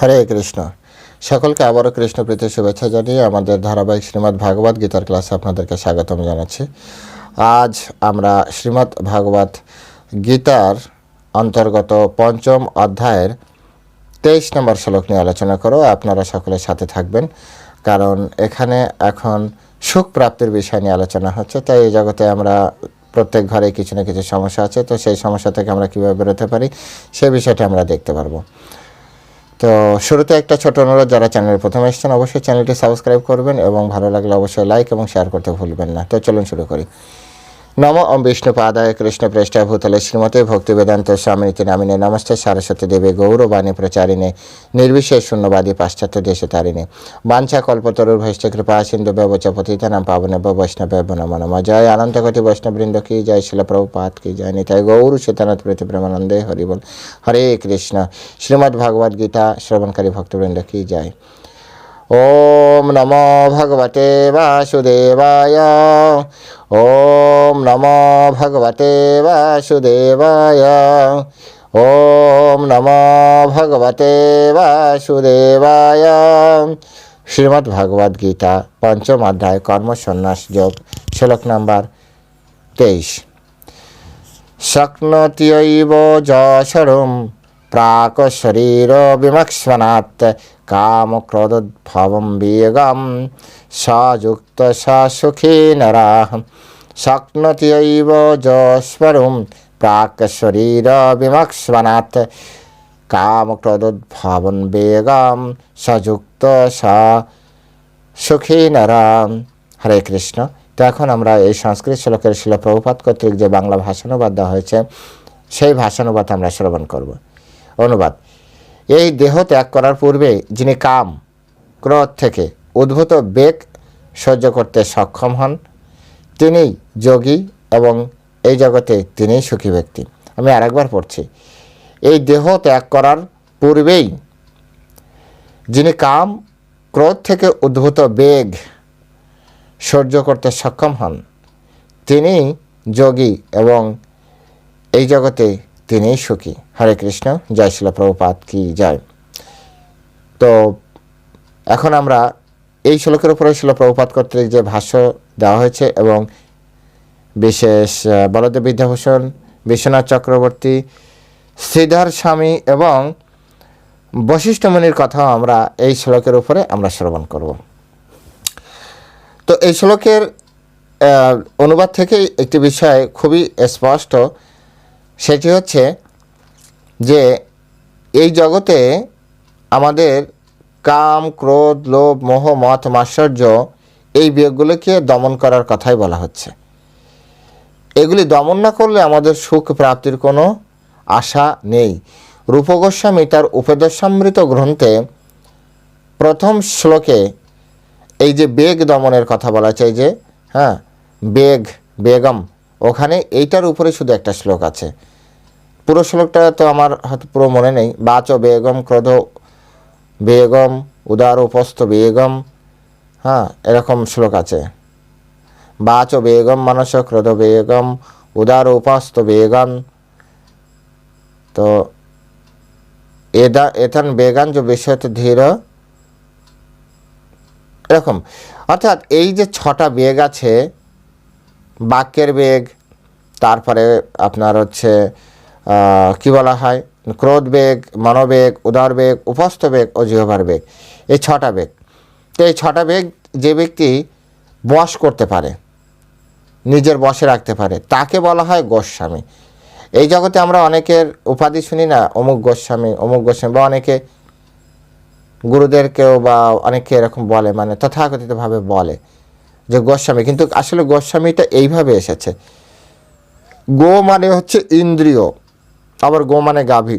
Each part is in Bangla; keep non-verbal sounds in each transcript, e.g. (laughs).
হরে কৃষ্ণ। সকলকে আবারও কৃষ্ণ প্রীতি শুভেচ্ছা জানিয়ে আমাদের ধারাবাহিক শ্রীমদ্ ভাগবত গীতার ক্লাসে আপনাদেরকে স্বাগতম জানাচ্ছি। আজ আমরা শ্রীমদ্ ভাগবত গীতার অন্তর্গত পঞ্চম অধ্যায়ের তেইশ নম্বর শ্লোক নিয়ে আলোচনা করো। আপনারা সকলের সাথে থাকবেন, কারণ এখানে এখন সুখ প্রাপ্তির বিষয় নিয়ে আলোচনা হচ্ছে। তাই এই জগতে আমরা প্রত্যেক ঘরে কিছু না কিছু সমস্যা আছে, তো সেই সমস্যা থেকে আমরা কীভাবে বেরোতে পারি, সে বিষয়টা আমরা দেখতে পারব। তো শুরুতে একটা ছোট অনুরোধ, যারা চ্যানেলে প্রথমে এসেছেন, অবশ্যই চ্যানেলটি সাবস্ক্রাইব করবেন এবং ভালো লাগলে অবশ্যই লাইক এবং শেয়ার করতে ভুলবেন না। তো চলুন শুরু করি। নম ওম বিষ্ণু পাদায় কৃষ্ণ পৃষ্ঠা ভূতলে শ্রীমতে ভক্তি বেদান্ত স্বামীতি নামিনে নমস্তে সারস্বতী দেবী গৌরবাণী প্রচারিণে, নির্বিশেষ শূন্যবাদী পাশ্চাত্য দেশে তারিণে বাঞ্ছা কল্পতরুর ভৈষ্ঠ কৃপা সিন্ধু ব্যবচ পতিতানাম পাবনে বৈষ্ণব নম নম জয় অনন্তকটি বৈষ্ণববৃন্দ কি জয় শিল প্রভুপাত, কি জয় নিতাই গৌর শীতানাথ প্রতি প্রেমানন্দে হরিবল। হরে কৃষ্ণ। শ্রীমদ্ ভাগবত গীতা শ্রবণকারী ভক্তবৃন্দ, কি জয়। ॐ नमो भगवते वासुदेवाय ॐ नमो भगवते वासुदेवाय ॐ नमो भगवते वासुदेवाय শ্রীমদ্ ভাগবত গীতা পঞ্চম অধ্যায় কর্মসন্ন্যাস যোগ শ্লোক নাম্বার তেইশ শক্নত্যৈব যশরম প্রাক শরীর বিমক্ষ্মণাৎ কামক্রোদোদ্ভবম বেগম সযুক্ত স সুখী নরাহ শক্নত্যৈব যস্বরম প্রাক শরীর বিমক্ষ্মণাৎ কামক্রোদোদ্ভবন বেগম সযুক্ত স সুখী নরাম হরে কৃষ্ণ তো এখন আমরা এই সংস্কৃত শ্লোকের শিল প্রভুপাত কর্তৃক যে বাংলা ভাষানুবাদ দেওয়া হয়েছে, সেই ভাষানুবাদ আমরা শ্রবণ করব। অনুবাদ। এই দেহ ত্যাগ করার পূর্বে যিনি কাম, ক্রোধ থেকে উদ্ভূত বেগ সহ্য করতে সক্ষম হন, তিনি যোগী এবং এই জগতে তিনিই সুখী ব্যক্তি। আমি আরেকবার পড়ছি। এই দেহ ত্যাগ করার পূর্বেই যিনি কাম, ক্রোধ থেকে উদ্ভূত বেগ সহ্য করতে সক্ষম হন, তিনি যোগী এবং এই জগতে তিনিই সুখী। হরে কৃষ্ণ, জয় শিল প্রভুপাত কি জয়। তো এখন আমরা এই শ্লোকের উপরে শিল প্রভুপাত কর্তৃক যে ভাষ্য দেওয়া হয়েছে এবং বিশেষ বলদেব বিদ্যাভূষণ, বিশ্বনাথ চক্রবর্তী, শ্রীধর স্বামী এবং বশিষ্ঠ মুনির কথাও আমরা এই শ্লোকের উপরে আমরা শ্রবণ করব। তো এই শ্লোকের অনুবাদ থেকে একটি বিষয় খুবই স্পষ্ট, সেটি হচ্ছে যে এই জগতে আমাদের কাম, ক্রোধ, লোভ, মোহ, মত মাশ্চর্য এই বিয়োগগুলোকে দমন করার কথাই বলা হচ্ছে। এগুলি দমন না করলে আমাদের সুখ প্রাপ্তির কোনো আশা নেই। রূপগোস্বামী তার উপদেশামৃত গ্রন্থে প্রথম শ্লোকে এই যে বেগ দমনের কথা বলা চাই যে হ্যাঁ বেগ, বেগম, ওখানে এইটার উপরে শুধু একটা শ্লোক আছে। পুরো শ্লোকটা তো আমার হয়তো পুরো মনে নেই। বাচ বেগম, ক্রোধ বেগম, উদার উপস্থ বেগম। হ্যাঁ এরকম শ্লোক আছে। বাচ বেগম, মানস ক্রোধ বেগম, উদার উপস্থ বেগম। তো এদা, এথান বেগান যে বিষয়তে ধীর। এরকম। অর্থাৎ এই যে ছটা বেগ আছে, বাক্যের বেগ, তারপরে আপনার হচ্ছে কি বলা হয়? ক্রোধ বেগ মনোবেগ উদার বেগ, উপস্থ বেগ ও জিহবার বেগ। এই ছটা বেগ। তো এই ছটা বেগ যে ব্যক্তি বশ করতে পারে, নিজের বশে রাখতে পারে, তাকে বলা হয় গোস্বামী। এই জগতে আমরা অনেকের উপাধি শুনি না, অমুক গোস্বামী অমুক গোস্বামী, বা অনেকে গুরুদেরকেও বা অনেকে এরকম বলে মানে তথাকথিতভাবে বলে যে গোস্বামী। কিন্তু আসলে গোস্বামীটা এইভাবে এসেছে। গো মানে হচ্ছে ইন্দ্রিয়। আবার গো মানে গাভী।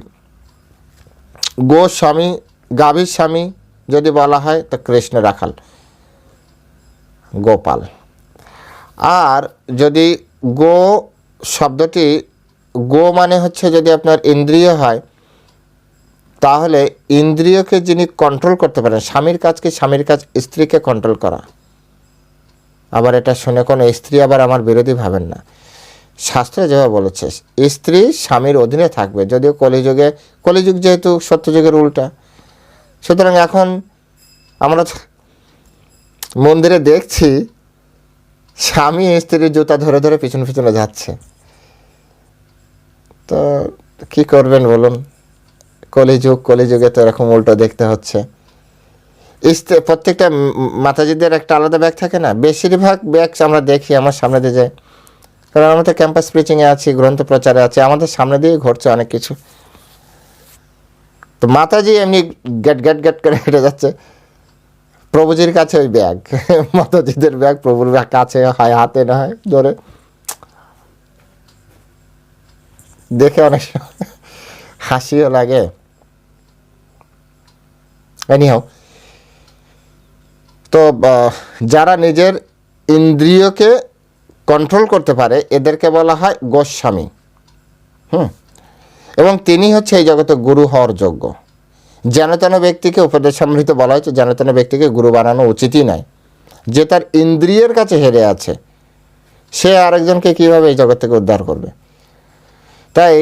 গো স্বামী, গাভীর স্বামী যদি বলা হয় তো কৃষ্ণ রাখাল, গোপাল। আর যদি গো শব্দটি, গো মানে হচ্ছে যদি আপনার ইন্দ্রিয় হয়, তাহলে ইন্দ্রিয়কে যিনি কন্ট্রোল করতে পারেন, স্বামীর কাজকে স্বামীর কাজ? স্ত্রীকে কন্ট্রোল করা। আবার এটা শুনে কোনো স্ত্রী আবার আমার বিরোধী ভাবেন না। শাস্ত্রে যেভাবে বলেছে, স্ত্রী স্বামীর অধীনে থাকবে, যদিও কলিযুগে, কলিযুগ যেহেতু সত্যযুগের উল্টা। সুতরাং এখন আমরা মন্দিরে দেখছি স্বামী স্ত্রীর জুতা ধরে ধরে পিছনে পিছনে যাচ্ছে। তো কি করবেন বলুন? কলিযুগ, কলিযুগে তো এরকম উল্টো দেখতে হচ্ছে। স্ত্রী, প্রত্যেকটা মাতাজিদের একটা আলাদা ব্যাগ থাকে না? বেশিরভাগ ব্যাগ আমরা দেখি আমার সামনে দিয়ে যায় কারণ আমরা তো ক্যাম্পাস প্রিচিংয়ে আছি, গ্রন্থ প্রচারে আছি, আমাদের সামনে দিয়ে ঘটছে অনেক কিছু। তো মাতাজি এমনি গ্যাট গ্যাট গ্যাট করে হেঁটে যাচ্ছে। প্রভুজির কাছে ওই ব্যাগ। (laughs) মাতাজিদের ব্যাগ, প্রভুর ব্যাগ কাছে, হয় হাতে না হয়, ধরে। দেখে অনেক হাসিও লাগে। এনিহাও তো যারা নিজের ইন্দ্রিয়কে কন্ট্রোল করতে পারে, এদেরকে বলা হয় গোস্বামী। হুম? এবং তিনি হচ্ছে এই জগতে গুরু হওয়ার যোগ্য। যেন তেন ব্যক্তিকে উপদেশামৃত বলা হয়েছে, যেন তেন ব্যক্তিকে গুরু বানানো উচিতই নয়। যে তার ইন্দ্রিয়ের কাছে হেরে আছে, সে আরেকজনকে কীভাবে এই জগৎ থেকে উদ্ধার করবে? তাই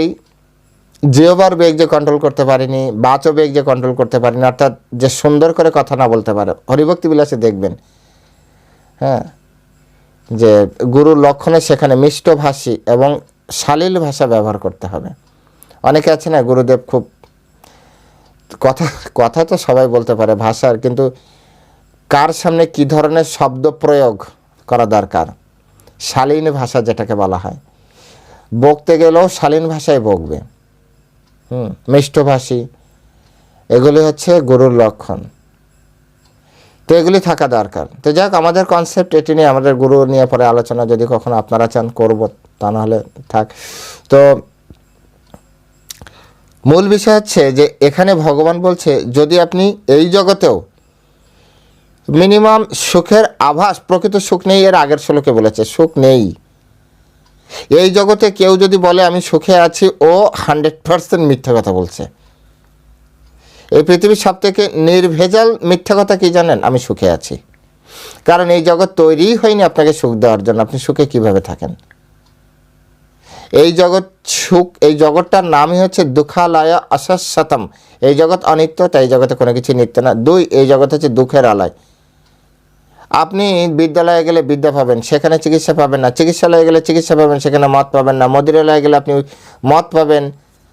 জিওবার বেগ যে কন্ট্রোল করতে পারেনি, বাচও বেগ যে কন্ট্রোল করতে পারেনি, অর্থাৎ যে সুন্দর করে কথা না বলতে পারে হরিভক্তি বিলাসে দেখবেন হ্যাঁ যে গুরুর লক্ষণে সেখানে মিষ্টভাষী এবং শালীল ভাষা ব্যবহার করতে হবে। অনেকে আছে না, গুরুদেব খুব কথা কথা তো সবাই বলতে পারে ভাষার, কিন্তু কার সামনে কি ধরনের শব্দ প্রয়োগ করা দরকার? শালীন ভাষা যেটাকে বলা হয়। বকতে গেলেও শালীন ভাষায় বকবে। হুম মিষ্টভাষী এগুলি হচ্ছে গুরুর লক্ষণ। তো এগুলি থাকা দরকার। তো যাক, আমাদের কনসেপ্ট এটি নিয়ে, আমাদের গুরু নিয়ে পরে আলোচনা যদি কখনো আপনারা চান করব, তা নাহলে থাক। তো মূল বিষয় হচ্ছে যে, এখানে ভগবান বলছে, যদি আপনি এই জগতেও মিনিমাম সুখের আভাস, প্রকৃত সুখ নেই, এর আগের শ্লোকে বলেছে, সুখ নেই। এই জগতে কেউ যদি বলে, আমি সুখে আছি, ও হান্ড্রেড পার্সেন্ট মিথ্যা কথা বলছে। এই পৃথিবীর সব থেকে নির্ভেজাল মিথ্যা কথা কি জানেন? আমি সুখে আছি। কারণ এই জগৎ তৈরিই হয়নি আপনাকে সুখ দেওয়ার জন্য। আপনি সুখে কীভাবে থাকেন? এই জগৎ সুখ, এই জগৎটার নামই হচ্ছে দুঃখালয়া অশাশ্বতম এই জগৎ অনিত্য, তাই এই জগতে কোনো কিছু নিত্য না। দুই, এই জগৎ হচ্ছে দুঃখের আলয়। আপনি বিদ্যালয়ে গেলে বিদ্যা পাবেন, সেখানে চিকিৎসা পাবেন না। চিকিৎসালয়ে গেলে চিকিৎসা পাবেন, সেখানে মত পাবেন না। মদিরালয়ে গেলে আপনি মত পাবেন।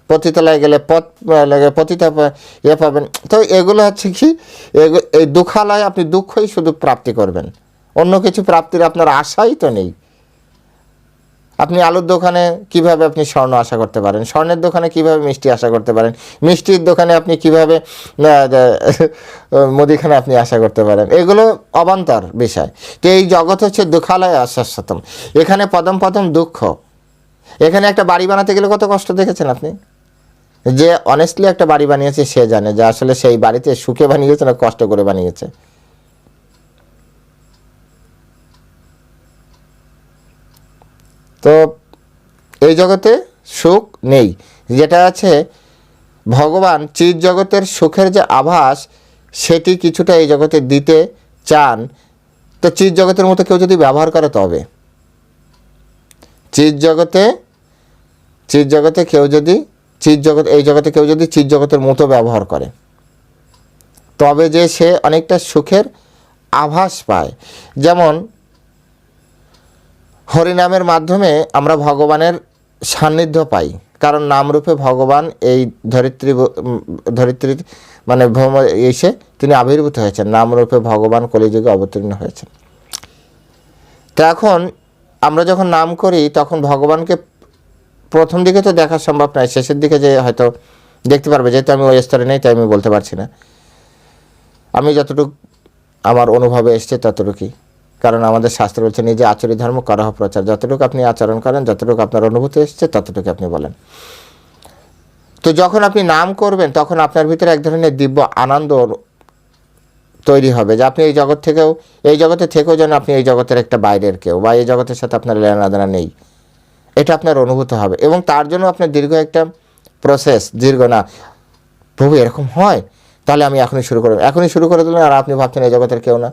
পতিতালয়ে গেলে পথ লাগে পতিতা ইয়ে পাবেন। তো এগুলো হচ্ছে কি এই দুঃখালয়ে আপনি দুঃখই শুধু প্রাপ্তি করবেন। অন্য কিছু প্রাপ্তির আপনার আশাই তো নেই। আপনি আলুর দোকানে কীভাবে আপনি স্বর্ণ আশা করতে পারেন? স্বর্ণের দোকানে কীভাবে মিষ্টি আশা করতে পারেন? মিষ্টির দোকানে আপনি কীভাবে (laughs) মুদিখানা আপনি আশা করতে পারেন? এগুলো অবান্তর বিষয়। তো এই জগৎ হচ্ছে দুঃখালয় আশ্বাসতম এখানে পদম পদম দুঃখ। এখানে একটা বাড়ি বানাতে গেলে কত কষ্ট দেখেছেন আপনি? যে অনেস্টলি একটা বাড়ি বানিয়েছে, সে জানে যে আসলে সেই বাড়িতে সুখে বানিয়েছে না কষ্ট করে বানিয়েছে। তো এই জগতে সুখ নেই। যেটা আছে, ভগবান চির জগতের সুখের যে আভাস, সেটি কিছুটা এই জগতে দিতে চান। তো চির জগতের মতো কেউ যদি ব্যবহার করে তবে। চির জগতে চির জগতে কেউ যদি চির জগৎ, এই জগতে কেউ যদি চির জগতের মতো ব্যবহার করে, তবে যে সে অনেকটা সুখের আভাস পায়। যেমন, হরিনামের মাধ্যমে আমরা ভগবানের সান্নিধ্য পাই, কারণ নামরূপে ভগবান এই ধরিত্রী ধরিত্রী মানে ভ্রম এসে তিনি আবির্ভূত হয়েছেন, নামরূপে ভগবান কলিযুগে অবতীর্ণ হয়েছেন। তো এখন আমরা যখন নাম করি, তখন ভগবানকে প্রথম দিকে তো দেখা সম্ভব নয়, শেষের দিকে যে হয়তো দেখতে পারবে, যেহেতু আমি ওই স্তরে নেই, তাই আমি বলতে পারছি না। আমি যতটুকু আমার অনুভবে এসছে ততটুকুই। কারণ আমাদের শাস্ত্র বলছে, নিজে আচরি ধর্ম করা প্রচার। যতটুকু আপনি আচরণ করেন, যতটুকু আপনার অনুভূতি এসছে ততটুকু আপনি বলেন। তো যখন আপনি নাম করবেন, তখন আপনার ভিতরে এক ধরনের দিব্য আনন্দ তৈরি হবে যে আপনি এই জগৎ থেকেও, এই জগতে থেকেও যেন আপনি এই জগতের একটা বাইরের কেউ বা এই জগতের সাথে আপনার লেনাদেনা নেই। এটা আপনার অনুভূত হবে। এবং তার জন্য আপনার দীর্ঘ একটা প্রসেস দীর্ঘ না, প্রভু এরকম হয়? তাহলে আমি এখনই শুরু করব। এখনই শুরু করে দিলেন আর আপনি ভাবছেন এই জগতের কেউ না।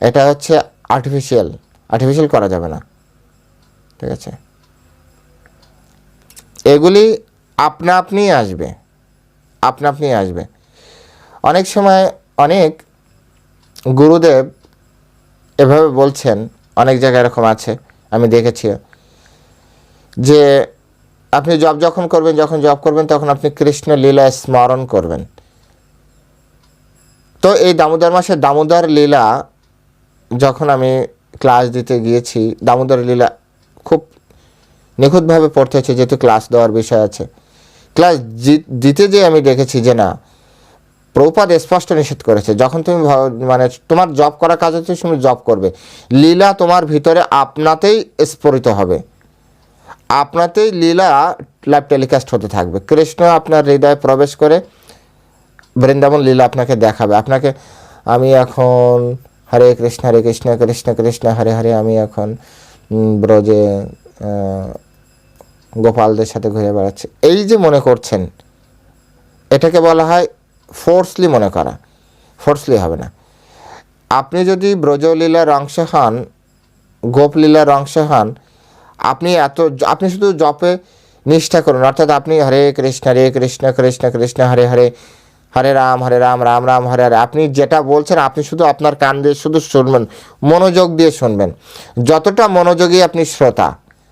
এটা হচ্ছে আর্টিফিশিয়াল আর্টিফিশিয়াল করা যাবে না। ঠিক আছে? এগুলি আপনা আপনিই আসবে। আপনা আপনি আসবে। অনেক সময় অনেক গুরুদেব এভাবে বলছেন, অনেক জায়গায় এরকম আছে, আমি দেখেছি। যে আপনি জব যখন করবেন, যখন জব করবেন, তখন আপনি কৃষ্ণ লীলা স্মরণ করবেন। তো এই দামোদর মাসে দামোদর লীলা যখন আমি ক্লাস দিতে গিয়েছি, দামোদর লীলা খুব নিখুঁতভাবে পড়তে হচ্ছে, যেহেতু ক্লাস দেওয়ার বিষয় আছে। ক্লাস দিতে যে আমি দেখেছি যে না প্রপাদ স্পষ্ট নিষেধ করেছে, যখন তুমি মানে তোমার জব করা কাজ হচ্ছে, তুমি জব করবে। লীলা তোমার ভিতরে আপনাতেই স্ফুরিত হবে। আপনাতেই লীলা লাইভ টেলিকাস্ট হতে থাকবে। কৃষ্ণ আপনার হৃদয়ে প্রবেশ করে বৃন্দাবন লীলা আপনাকে দেখাবে। আপনাকে আমি এখন হরে কৃষ্ণ হরে কৃষ্ণ কৃষ্ণ কৃষ্ণ, হরে হরে আমি এখন ব্রজে গোপালদের সাথে ঘুরে বেড়াচ্ছি। এই যে মনে করছেন, এটাকে বলা হয় ফোর্সলি মনে করা। ফোর্সলি হবে না। আপনি যদি ব্রজলীলার অংশ হন, গোপলীলার অংশ হন আপনি এত আপনি শুধু জপে নিষ্ঠা করুন, অর্থাৎ আপনি হরে কৃষ্ণ হরে কৃষ্ণ কৃষ্ণ কৃষ্ণ, হরে হরে হরে রাম হরে রাম রাম রাম, হরে হরে। আপনি যেটা বলছেন, আপনি শুধু আপনার কান দিয়ে শুধু শুনবেন, মনোযোগ দিয়ে শুনবেন। যতটা মনোযোগী আপনি শ্রোতা,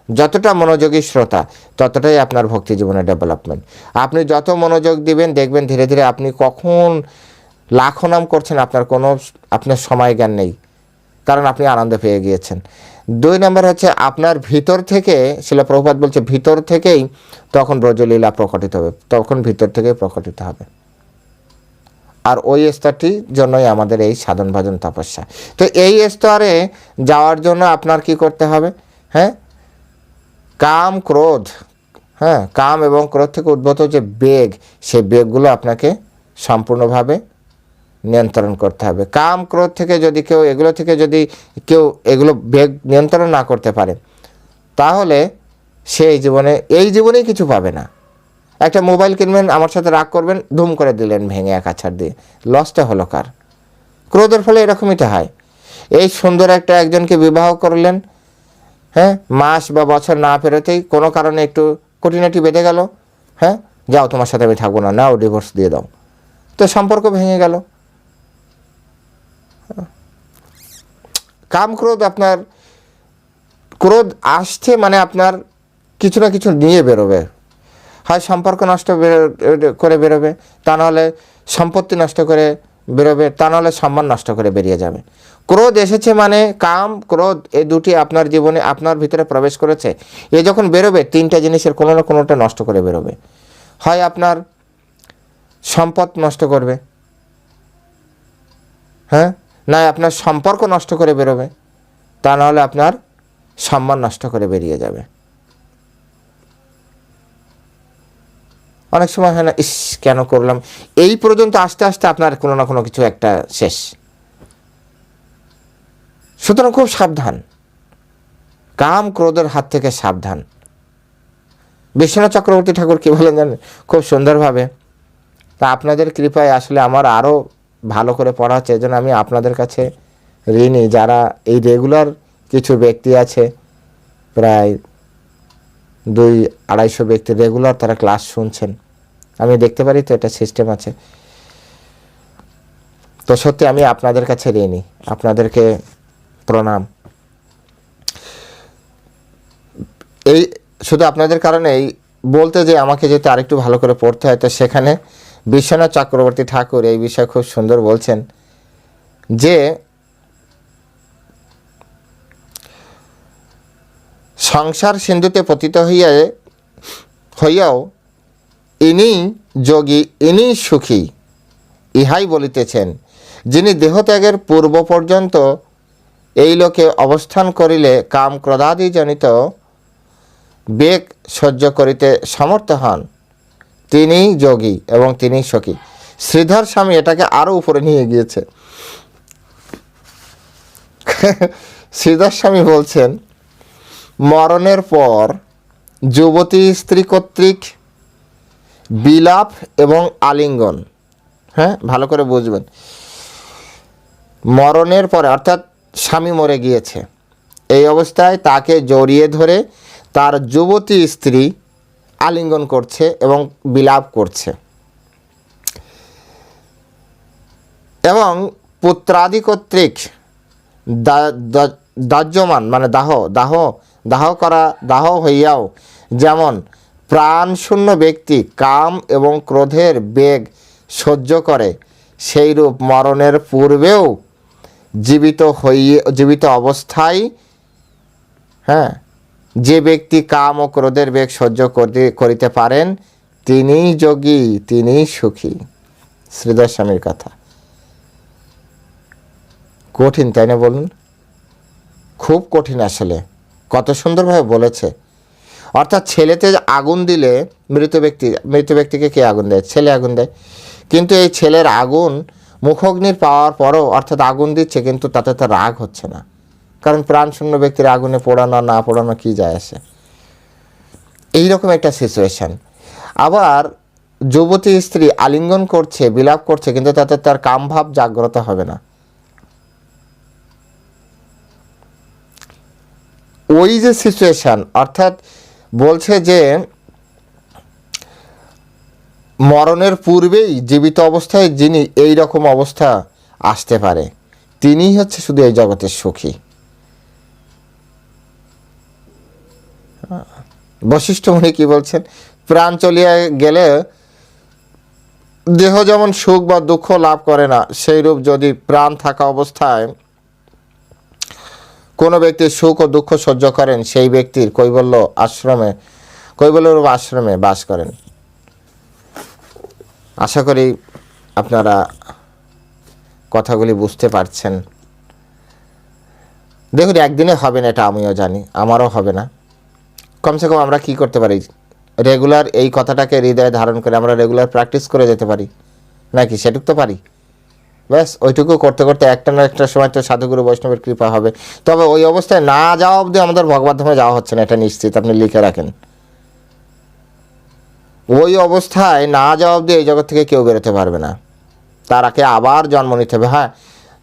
যতটা মনোযোগী শ্রোতা, ততটাই আপনার ভক্তি জীবনের ডেভেলপমেন্ট। আপনি যত মনোযোগ দিবেন, দেখবেন ধীরে ধীরে আপনি কখন লাখো নাম করছেন, আপনার কোনো, আপনার সময় জ্ঞান নেই, কারণ আপনি আনন্দ পেয়ে গিয়েছেন। দুই নম্বর হচ্ছে আপনার ভিতর থেকে, শিলা প্রভুপাত বলছে ভিতর থেকেই তখন ব্রজলীলা প্রকটিত হবে, তখন ভিতর থেকেই প্রকটিত হবে। আর ওই স্তরটির জন্যই আমাদের এই সাধন ভজন তপস্যা। তো এই স্তরে যাওয়ার জন্য আপনার কি করতে হবে? হ্যাঁ? কাম ক্রোধ হ্যাঁ? কাম এবং ক্রোধ থেকে উদ্ভূত যে বেগ, সেই বেগগুলো আপনাকে সম্পূর্ণভাবে নিয়ন্ত্রণ করতে হবে। কাম, ক্রোধ থেকে যদি কেউ, এগুলো থেকে যদি কেউ এগুলো বেগ নিয়ন্ত্রণ না করতে পারে, তাহলে সে এই জীবনে, এই জীবনেই কিছু পাবে না। একটা মোবাইল কিনবেন, আমার সাথে রাগ করবেন, ধুম করে দিলেন ভেঙে এক আছাড় দিয়ে। লসটা হলো কার? ক্রোধের ফলে এরকমই তো হয়। এই সুন্দর একটা একজনকে বিবাহ করলেন হ্যাঁ মাস বা বছর না ফেরতেই কোনো কারণে একটু খুঁটিনাটি বেঁধে গেল হ্যাঁ যাও তোমার সাথে আমি থাকব না, নাও ডিভোর্স দিয়ে দাও। তো সম্পর্ক ভেঙে গেল। কাম ক্রোধ আপনার, ক্রোধ আসছে মানে আপনার কিছু না কিছু নিয়ে বেরোবে। হয় সম্পর্ক নষ্ট করে বেরোবে, তা নাহলে সম্পত্তি নষ্ট করে বেরোবে, তা নাহলে সম্মান নষ্ট করে বেরিয়ে যাবে। ক্রোধ এসেছে মানে কাম, ক্রোধ এই দুটি আপনার জীবনে আপনার ভিতরে প্রবেশ করেছে। এ যখন বেরোবে, তিনটা জিনিসের কোনো না কোনোটা নষ্ট করে বেরোবে। হয় আপনার সম্পদ নষ্ট করবে। হ্যাঁ? না, আপনার সম্পর্ক নষ্ট করে বেরোবে, তা নাহলে আপনার সম্মান নষ্ট করে বেরিয়ে যাবে। অনেক সময় হয় না, ইস, কেন করলাম? এই পর্যন্ত আস্তে আস্তে আপনার কোনো না কোনো কিছু একটা শেষ। সুতরাং খুব সাবধান। কাম ক্রোধের হাত থেকে সাবধান। বিশ্বনাথ চক্রবর্তী ঠাকুর কী বলেন জানেন? খুব সুন্দরভাবে, তা আপনাদের কৃপায় আসলে আমার আরও ভালো করে পড়া হচ্ছে, এজন্য আমি আপনাদের কাছে ঋণী। যারা এই রেগুলার কিছু ব্যক্তি আছে, প্রায় দুই আড়াইশো ব্যক্তি রেগুলার তারা ক্লাস শুনছেন। আমি দেখতে পারি তো এটা সিস্টেম আছে। তো সত্যি আমি আপনাদের কাছে ঋণী, আপনাদেরকে প্রণাম। এই শুধু আপনাদের কারণে এই বলতে যে আমাকে যেতে আরেকটু ভালো করে পড়তে হয়, তো সেখানে বিশ্বনাথ চক্রবর্তী ঠাকুর এই বিষয়ে খুব সুন্দর বলছেন যে সংসার সিন্ধুতে পতিত হইয়া হইয়াও ইনি যোগী, ইনি সুখী, ইহাই বলিতেছেন। যিনি দেহত্যাগের পূর্ব পর্যন্ত এই লোকে অবস্থান করিলে কাম ক্রোধাদি জনিত বেগ সহ্য করিতে সমর্থ হন। তিনি যোগী এবং তিনি সখী। শ্রীধর স্বামী এটাকে আরও উপরে নিয়ে গিয়েছে। (laughs) শ্রীধর স্বামী বলছেন, মরণের পর যুবতী স্ত্রী কর্তৃক বিলাপ এবং আলিঙ্গন। হ্যাঁ ভালো করে বুঝবেন। মরণের পরে অর্থাৎ স্বামী মরে গিয়েছে। এই অবস্থায় তাকে জড়িয়ে ধরে তার যুবতী স্ত্রী আলিঙ্গন করছে এবং বিলাপ করছে। এবং পুত্রাদি কর্তৃক দাহ্যমান মানে দাহ দাহ দাহ করা, দাহ হইয়াও যেমন প্রাণশূন্য ব্যক্তি কাম এবং ক্রোধের বেগ সহ্য করে, সেইরূপ মরণের পূর্বেও জীবিত হইয়ে জীবিত অবস্থায় হ্যাঁ যে ব্যক্তি কাম ও ক্রোধের বেগ সহ্য করতে পারেন, তিনিই যোগী, তিনিই সুখী। শ্রীধর স্বামীর কথা। কঠিন, তাই না বলুন? খুব কঠিন আসলে। কত সুন্দরভাবে বলেছে। অর্থাৎ ছেলেতে আগুন দিলে মৃত ব্যক্তি, মৃত ব্যক্তিকে কে আগুন দেয়? ছেলে আগুন দেয়। কিন্তু এই ছেলের আগুন মুখগ্নির পাওয়ার পরও অর্থাৎ আগুন দিচ্ছে, কিন্তু তাতে তার রাগ হচ্ছে না। কারণ প্রাণশূন্য ব্যক্তির আগুনে পোড়ানো না পোড়ানো কী যায় আসে? এইরকম একটা সিচুয়েশান আবার যুবতী স্ত্রী আলিঙ্গন করছে, বিলাপ করছে, কিন্তু তাতে তার কামভাব জাগ্রত হবে না। ওই যে সিচুয়েশান অর্থাৎ বলছে যে, মরণের পূর্বেই জীবিত অবস্থায় যিনি এই রকম অবস্থা আসতে পারে, তিনিই হচ্ছে শুধু এই জগতের সুখী। বশিষ্ঠ মুনি কি বলছেন? প্রাণ চলিয়া গেলে দেহ যেমন সুখ বা দুঃখ লাভ করে না, সেইরূপ যদি প্রাণ থাকা অবস্থায় কোনো ব্যক্তি সুখ ও দুঃখ সহ্য করেন, সেই ব্যক্তির কৈবল্য আশ্রমে, কৈবল্যরূপ আশ্রমে বাস করেন। আশা করি আপনারা কথাগুলি বুঝতে পারছেন। দেখুন, একদিনে হবে না এটা, আমিও জানি, আমারও হবে না। কমসে কম আমরা কি করতে পারি? রেগুলার এই কথাটাকে হৃদয়ে ধারণ করে আমরা রেগুলার প্র্যাকটিস করে যেতে পারি। নাকি সেটুক তো পারি? ব্যাস, ওইটুকু করতে করতে একটা না একটা সময় তো সাধুগুরু বৈষ্ণবের কৃপা হবে। তবে ওই অবস্থায় না যাওয়া অবধি আমাদের ভগবত ধামে যাওয়া হচ্ছে না, এটা নিশ্চিত, আপনি লিখে রাখেন। ওই অবস্থায় না যাওয়া অবধি এই জগৎ থেকে কেউ বেরোতে পারবে না। তার আগে আবার জন্ম নিতে হবে হ্যাঁ?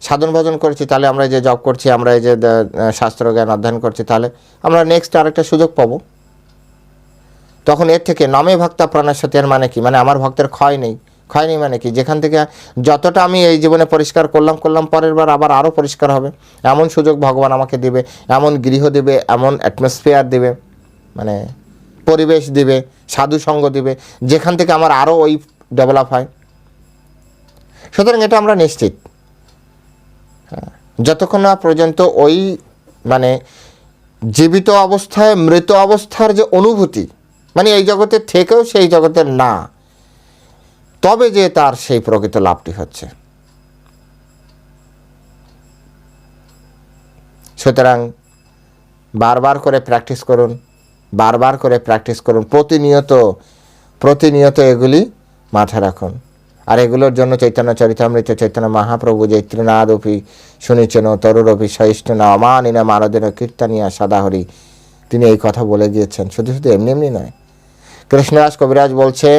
সাধন ভজন করছি, তাহলে আমরা যে জব করছি, আমরা এই যে শাস্ত্র জ্ঞান অধ্যয়ন করছি, তাহলে আমরা নেক্সট আরেকটা সুযোগ পাবো। তখন এর থেকে নমে ভক্তা প্রাণের মানে কি? মানে আমার ভক্তের ক্ষয় নেই। ক্ষয় নেই মানে কি? যেখান থেকে যতটা আমি এই জীবনে পরিষ্কার করলাম করলাম পরের বার আবার আরও পরিষ্কার হবে। এমন সুযোগ ভগবান আমাকে দিবে এমন গৃহ দেবে এমন অ্যাটমসফিয়ার দেবে মানে পরিবেশ দিবে সাধু সঙ্গ দিবে যেখান থেকে আমার আরও ওই ডেভেলপ হয়। সুতরাং এটা আমরা নিশ্চিত। হ্যাঁ, যতক্ষণ না পর্যন্ত ওই মানে জীবিত অবস্থায় মৃত অবস্থার যে অনুভূতি মানে এই জগতের থেকেও সেই জগতের না। তবে যে তার সেই প্রকৃত লাভটি হচ্ছে। সুতরাং বারবার করে প্র্যাকটিস করুন, বারবার করে প্র্যাকটিস করুন, প্রতিনিয়ত প্রতিনিয়ত এগুলি মাথায় রাখুন। আর এগুলোর জন্য চৈতন্য চরিতামৃত, চৈতন্য মহাপ্রভু যে ত্রিনাদপি শুনিছেন, তরুরপি সহিষ্ণুনা অমানিনা মানদেন কীর্তানিয়া সদাহরি। তিনি এই কথা বলে গিয়েছেন। শুধু শুধু এমনি এমনি নয় কৃষ্ণরাজ কবিরাজ বলছে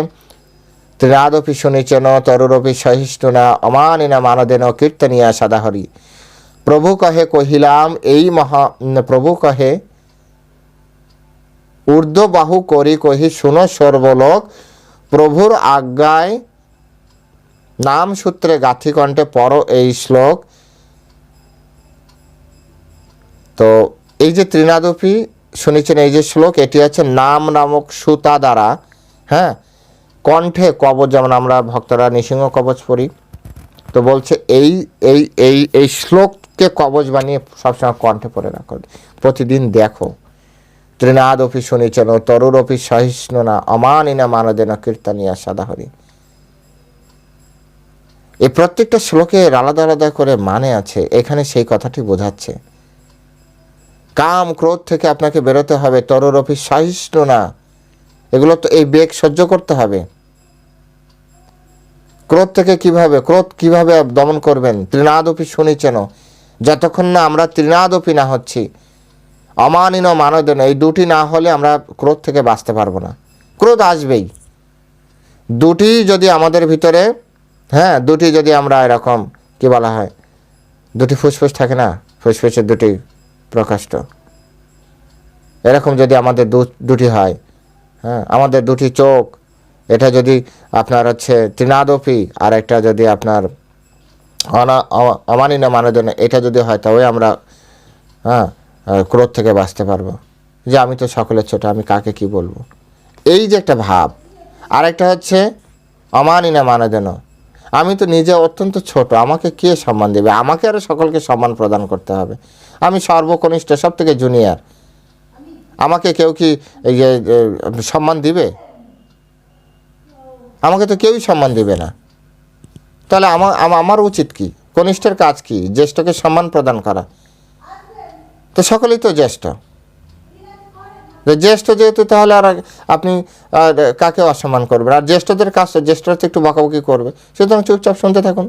ত্রিনাদপি শুনিছেন তরুরপি সহিষ্ণুনা অমানিনা মানদেন কীর্তনিয়া সদাহরি। প্রভু কহে কহিলাম, এই মহা প্রভু কহে, ঊর্ধ্ববাহু করি কহি শুনো সর্বলোক, প্রভুর আজ্ঞায় নাম সূত্রে গাথি কণ্ঠে পর এই শ্লোক। তো এই যে ত্রিনাদপি শুনেছেন এই যে শ্লোক, এটি আছে নাম নামক সুতা দ্বারা হ্যাঁ? কণ্ঠে কবচ যেমন আমরা ভক্তরা নৃসিংহ কবচ পড়ি, তো বলছে এই এই এই এই শ্লোককে কবচ বানিয়ে সবসময় কণ্ঠে পড়ে রাখো, প্রতিদিন দেখো। ত্রিনাদপি শুনেছেন তরুরপি সহিষ্ণু না অমানিনা মানদেন কীর্তনিয়া সাদাহরি। এই প্রত্যেকটা শ্লোকের আলাদা আলাদা করে মানে আছে, এখানে সেই কথাটি বোঝাচ্ছে। কাম ক্রোধ থেকে আপনাকে বেরোতে হবে তরুরপি সহিষ্ণু না। এগুলো তো এই বেগ সহ্য করতে হবে। ক্রোধ থেকে কীভাবে, ক্রোধ কীভাবে দমন করবেন? ত্রিনাদপি শুনেছেন? যতক্ষণ না আমরা ত্রিনাদপি না হচ্ছি, অমানিন মানদেন, এই দুটি না হলে আমরা ক্রোধ থেকে বাঁচতে পারব না। ক্রোধ আসবেই। দুটি যদি আমাদের ভিতরে হ্যাঁ দুটি যদি আমরা এরকম, কি বলা হয়? দুটি ফুসফুস থাকে না? ফুসফুসের দুটি প্রকাষ্ট এরকম যদি আমাদের দুটি হয় হ্যাঁ আমাদের দুটি চোখ, এটা যদি আপনার হচ্ছে তৃণাদপি আর একটা যদি আপনার অনা অ- অমানি না জন্য এটা যদি হয় তবে আমরা হ্যাঁ ক্রোধ থেকে বাঁচতে পারব। যে আমি তো সকলের ছোট, আমি কাকে কি বলব? এই যে একটা ভাব। আরেকটা হচ্ছে অমানি না যেন আমি তো নিজে অত্যন্ত ছোট, আমাকে কে সম্মান দেবে? আমাকে আরও সকলকে সম্মান প্রদান করতে হবে। আমি সর্বকনিষ্ঠ সব থেকে জুনিয়র আমাকে কেউ কি সম্মান দিবে? আমাকে তো কেউই সম্মান দিবে না। তাহলে আমার আমার উচিত কি? কনিষ্ঠের কাজ কি? জ্যেষ্ঠকে সম্মান প্রদান করা? তো সকলেই তো জ্যেষ্ঠ। জ্যেষ্ঠ যেহেতু, তাহলে আর আপনি কাকে অসম্মান করবেন? আর জ্যেষ্ঠদের কাজ, জ্যেষ্ঠরা তো একটু বকাবকি করবে। সুতরাং চুপচাপ শুনতে থাকুন।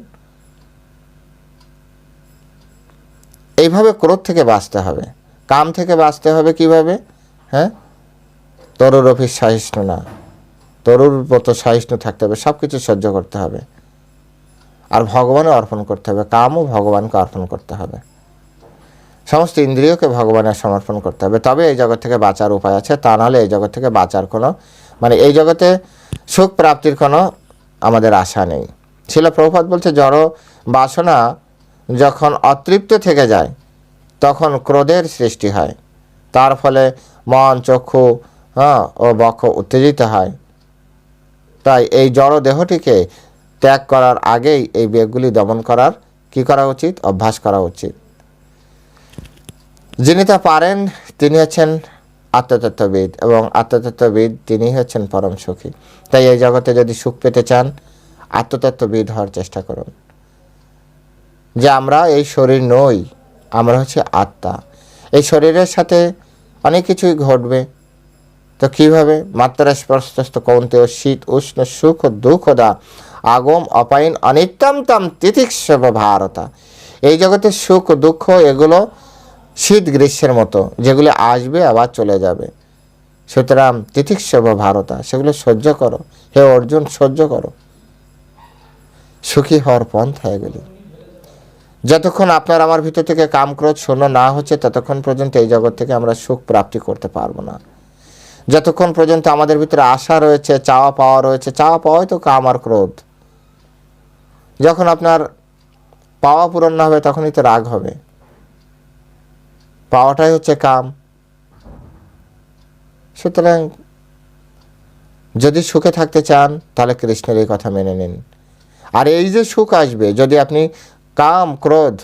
এইভাবে ক্রোধ থেকে বাঁচতে হবে। কাম থেকে বাঁচতে হবে কীভাবে? হ্যাঁ? তরুর অফিস সহিষ্ণু না। তরুর মতো সহিষ্ণু থাকতে হবে সব কিছু সহ্য করতে হবে। আর ভগবানে অর্পণ করতে হবে, কামও ভগবানকে অর্পণ করতে হবে। সমস্ত ইন্দ্রিয়কে ভগবানের সমর্পণ করতে হবে। তবে এই জগৎ থেকে বাঁচার উপায় আছে, তা নাহলে এই জগৎ থেকে বাঁচার কোনো মানে এই জগতে সুখ প্রাপ্তির কোনো আমাদের আশা নেই। ছিল প্রভুপাত বলছে, জড় বাসনা যখন অতৃপ্ত থেকে যায়, তখন ক্রোধের সৃষ্টি হয়। তার ফলে মন, চক্ষু হ্যাঁ ও বক্ষ উত্তেজিত হয়। তাই এই জড় দেহটিকে ত্যাগ করার আগেই এই বেগগুলি দমন করার কি করা উচিত? অভ্যাস করা উচিত। যিনি তা পারেন, তিনি হচ্ছেন আত্মতত্ত্ববিদ এবং আত্মতত্ত্ববিদ তিনি হচ্ছেন পরম সুখী। তাই এই জগতে যদি সুখ পেতে চান, আত্মতত্ত্ববিদ হওয়ার চেষ্টা করুন। যে আমরা এই শরীর নই, আমরা হচ্ছে আত্মা। এই শরীরের সাথে অনেক কিছুই ঘটবে। তো কীভাবে? মাত্রা স্পর্শস্থ কৌন্তে শীত উষ্ণ, সুখ, দুঃখ, দা, আগম, অপায়ন, অনিত্যম, তম ভারতা এই জগতে সুখ, দুঃখ এগুলো শীত গ্রীষ্মের মতো, যেগুলো আসবে আবার চলে যাবে। সুতরাং তিতিক্ষব ভারতা সেগুলো সহ্য করো। হে অর্জুন, সহ্য করো। সুখী হওয়ার পন্থা এগুলি। যতক্ষণ আপনার আমার ভিতর থেকে কাম ক্রোধ শূন্য না হচ্ছে, ততক্ষণ পর্যন্ত এই জগৎ থেকে আমরা সুখ প্রাপ্তি করতে পারব না। যতক্ষণ পর্যন্ত আমাদের ভিতরে আশা রয়েছে, চাওয়া পাওয়া রয়েছে, চাওয়া পাওয়াই তো কাম আর ক্রোধ। যখন আপনার পাওয়া পূরণ না হবে, তখনই তো রাগ হবে। পাওয়াটাই হচ্ছে কাম। সুতরাং যদি সুখে থাকতে চান, তাহলে কৃষ্ণের এই কথা মেনে নিন। আর এই যে সুখ আসবে, যদি আপনি কাম, ক্রোধ,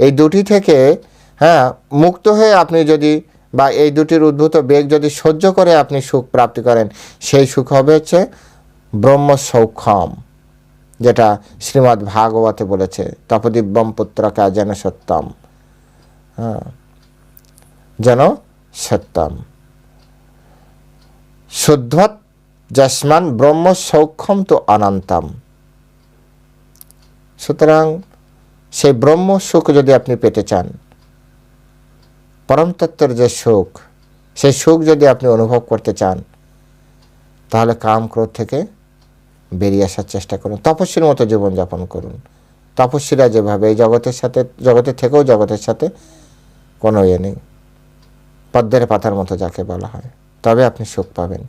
এই দুটি থেকে হ্যাঁ মুক্ত হয়ে আপনি যদি বা এই দুটির উদ্ভূত বেগ যদি সহ্য করে আপনি সুখ প্রাপ্তি করেন, সেই সুখ হবে হচ্ছে ব্রহ্ম সৌক্ষম যেটা শ্রীমদ্ ভাগবতে বলেছে, তপদিব্যম পুত্রকা যেন সত্যম হ্যাঁ যেন সত্যম। শুদ্ধত যস্মান ব্রহ্ম সৌক্ষম তো অনন্তম। সুতরাং সেই ব্রহ্ম সুখ যদি আপনি পেতে চান পরম তত্ত্বের যে সুখ সেই সুখ যদি আপনি অনুভব করতে চান, তাহলে কাম ক্রোধ থেকে বেরিয়ে আসার চেষ্টা করুন, তপস্বীর মতো জীবনযাপন করুন। তপস্বীরা যেভাবে এই জগতের সাথে, জগতে থেকেও জগতের সাথে কোনো ইয়ে নেই। পদ্মের পাতার মতো যাকে বলা হয়, তবে আপনি সুখ পাবেন।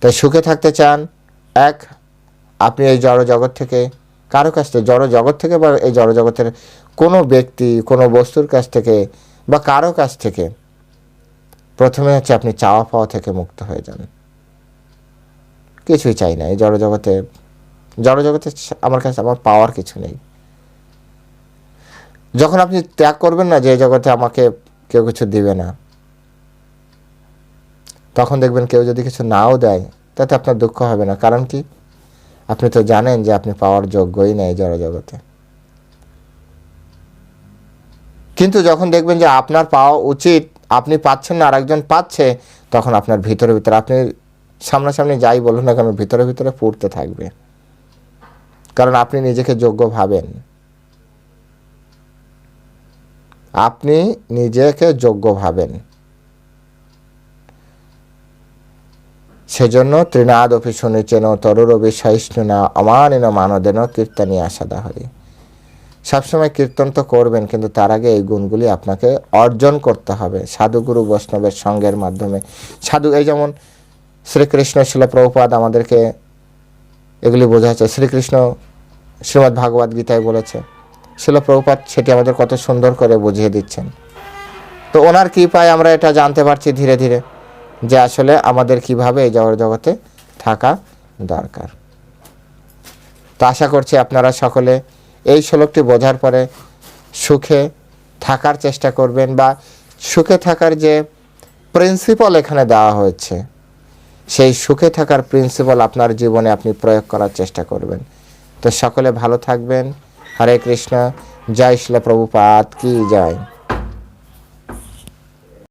তাই সুখে থাকতে চান, এক, আপনি এই জড় জগৎ থেকে কারও কাছ থেকে জড় জগৎ থেকে বা এই জড় জগতের কোনো ব্যক্তি, কোনো বস্তুর কাছ থেকে বা কারও কাছ থেকে প্রথমে হচ্ছে আপনি চাওয়া পাওয়া থেকে মুক্ত হয়ে যান। কিছুই চাই না। এই জড় জগতে জড় জগতে আমার কাছে আমার পাওয়ার কিছু নেই। যখন আপনি ত্যাগ করবেন না যে এই জগতে আমাকে কেউ কিছু দিবে না, তখন দেখবেন কেউ যদি কিছু নাও দেয়, তাতে আপনার দুঃখ হবে না। কারণ কি? আপনি তো জানেন যে আপনি পাওয়ার যোগ্যই নেই জড় জগতে কিন্তু যখন দেখবেন যে আপনার পাওয়া উচিত, আপনি পাচ্ছেন না, আরেকজন পাচ্ছে, তখন আপনার ভিতরে ভিতরে, আপনি সামনাসামনি যাই বলুন না কেন, ভিতরে ভিতরে পড়তে থাকবে। কারণ আপনি নিজেকে যোগ্য ভাবেন। আপনি নিজেকে যোগ্য ভাবেন। সেজন্য তৃণাদ অপি শুনেছেন তরুরবি সহিষ্ণু না, অমানিন মানদেন কীর্তনী আসাদা হরি সবসময় কীর্তন তো করবেন, কিন্তু তার আগে এই গুণগুলি আপনাকে অর্জন করতে হবে। সাধুগুরু বৈষ্ণবের সঙ্গের মাধ্যমে। সাধু, এই যেমন শ্রীকৃষ্ণ শিল প্রভুপাদ আমাদেরকে এগুলি বোঝাচ্ছে। শ্রীকৃষ্ণ শ্রীমদ্ ভাগবত গীতায় বলেছে, শিল প্রভুপাত সেটি আমাদের কত সুন্দর করে বুঝিয়ে দিচ্ছেন। তো ওনার কৃপায় আমরা এটা জানতে পারছি ধীরে ধীরে। যে আসলে আমাদের কীভাবে এই জগৎ জগতে থাকা দরকার। তো আশা করছি আপনারা সকলে এই শ্লোকটি বোঝার পরে সুখে থাকার চেষ্টা করবেন বা সুখে থাকার যে প্রিন্সিপাল এখানে দেওয়া হয়েছে, সেই সুখে থাকার প্রিন্সিপাল আপনার জীবনে আপনি প্রয়োগ করার চেষ্টা করবেন। তো সকলে ভালো থাকবেন। হরে কৃষ্ণ। জয় শিলা প্রভুপাত কি জয়।